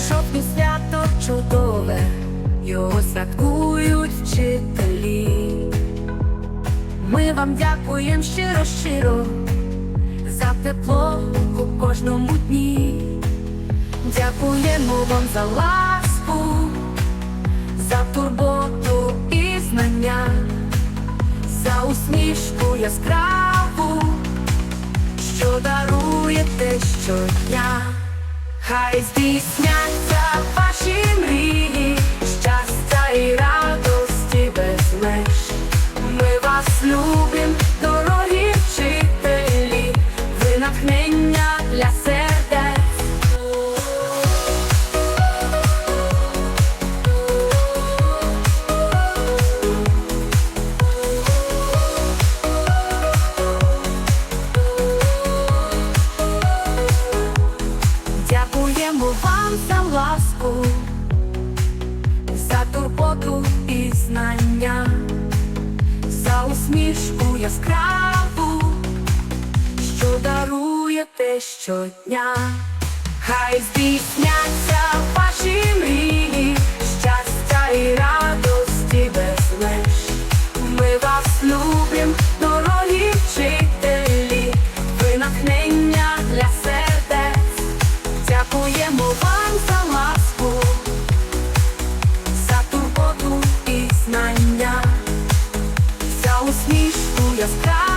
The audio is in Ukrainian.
у шопні свято чудове, його святкують вчителі. Ми вам дякуємо щиро, щиро, за тепло у кожному дні. Дякуємо вам за ласку, за турботу і знання, за усмішку яскраву, що даруєте щодня. Хай здійсняться ваші мрії, щастя і радості без меж. Ми вас любим, дорогі вчителі, ви натхнення для сердець. Вам за ласку, за турботу і знання, за усмішку яскраву, що даруєте щодня. Хай здійсняться турботу